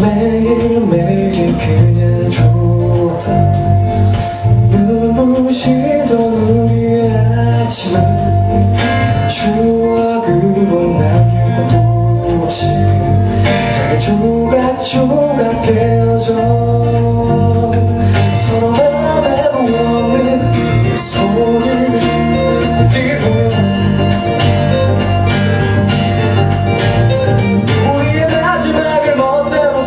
매일매일이 그냥 좋던 추억을 남길 것도 없이 작은 조각조각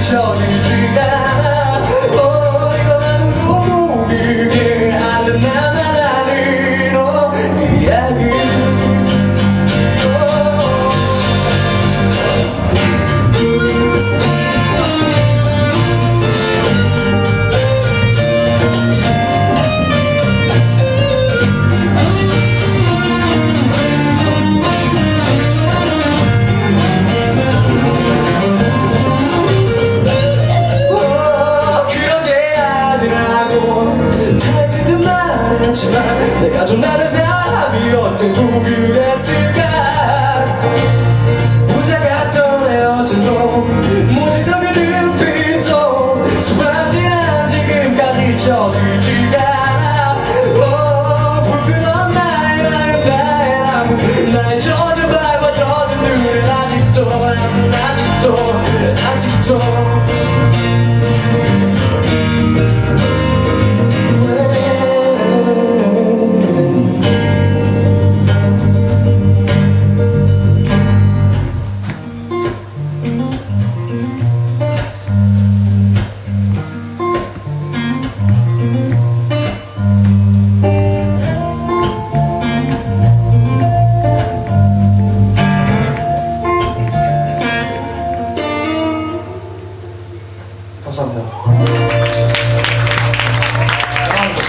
지쳐진 않지만 내가 좀 다른 사람이었대도 그랬을 감사합니 다.